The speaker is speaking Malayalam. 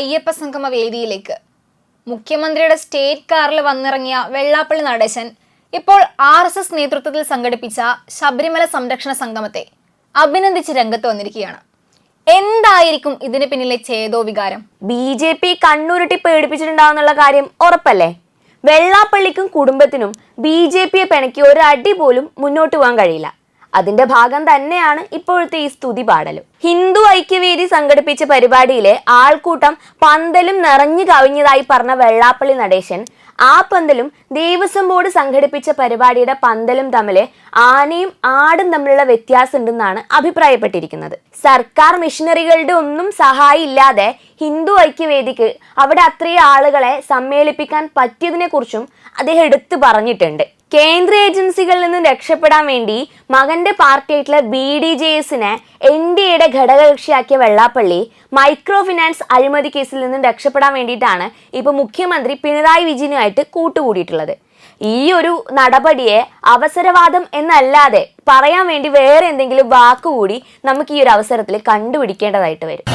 അയ്യപ്പ സംഗമ വേദിയിലേക്ക്. മുഖ്യമന്ത്രിയുടെ സ്റ്റേറ്റ് കാറിൽ വന്നിറങ്ങിയ വെള്ളാപ്പള്ളി നടേശൻ ഇപ്പോൾ ആർ എസ് എസ് നേതൃത്വത്തിൽ സംഘടിപ്പിച്ച ശബരിമല സംരക്ഷണ സംഗമത്തെ അഭിനന്ദിച്ച് രംഗത്ത് വന്നിരിക്കുകയാണ്. എന്തായിരിക്കും ഇതിന് പിന്നിലെ ചേതോ വികാരം? ബി ജെ പി കണ്ണുരുട്ടി പേടിപ്പിച്ചിട്ടുണ്ടാവുന്നുള്ള കാര്യം ഉറപ്പല്ലേ? വെള്ളാപ്പള്ളിക്കും കുടുംബത്തിനും ബി ജെ പിയെ പിണക്കി ഒരു അടി പോലും മുന്നോട്ട് പോകാൻ കഴിയില്ല. അതിന്റെ ഭാഗം തന്നെയാണ് ഇപ്പോഴത്തെ ഈ സ്തുതി പാടലും. ഹിന്ദു ഐക്യവേദി സംഘടിപ്പിച്ച പരിപാടിയിലെ ആൾക്കൂട്ടം പന്തലും നിറഞ്ഞു കവിഞ്ഞതായി പറഞ്ഞ വെള്ളാപ്പള്ളി നടേശൻ ആ പന്തലും ദേവസ്വം ബോർഡ് സംഘടിപ്പിച്ച പരിപാടിയുടെ പന്തലും തമ്മിൽ ആനയും ആടും തമ്മിലുള്ള വ്യത്യാസം ഉണ്ടെന്നാണ് അഭിപ്രായപ്പെട്ടിരിക്കുന്നത്. സർക്കാർ മിഷനറികളുടെ ഒന്നും സഹായം ഇല്ലാതെ ഹിന്ദു ഐക്യവേദിക്ക് അവിടെ അത്രയും ആളുകളെ സമ്മേളിപ്പിക്കാൻ പറ്റിയതിനെ കുറിച്ചും അദ്ദേഹം എടുത്തു പറഞ്ഞിട്ടുണ്ട്. കേന്ദ്ര ഏജൻസികളിൽ നിന്നും രക്ഷപ്പെടാൻ വേണ്ടി മകന്റെ പാർട്ടിയായിട്ടുള്ള ബി ഡി ജെ എസിനെ എൻ ഡി എയുടെ ഘടകകക്ഷിയാക്കിയ വെള്ളാപ്പള്ളി മൈക്രോ ഫിനാൻസ് അഴിമതി കേസിൽ നിന്നും രക്ഷപ്പെടാൻ വേണ്ടിയിട്ടാണ് ഇപ്പൊ മുഖ്യമന്ത്രി പിണറായി വിജയനുമായിട്ട് കൂട്ടുകൂടിയിട്ടുള്ളത്. ഈ ഒരു നടപടിയെ അവസരവാദം എന്നല്ലാതെ പറയാൻ വേണ്ടി വേറെ എന്തെങ്കിലും വാക്കുകൂടി നമുക്ക് ഈ ഒരു അവസരത്തിൽ കണ്ടുപിടിക്കേണ്ടതായിട്ട് വരും.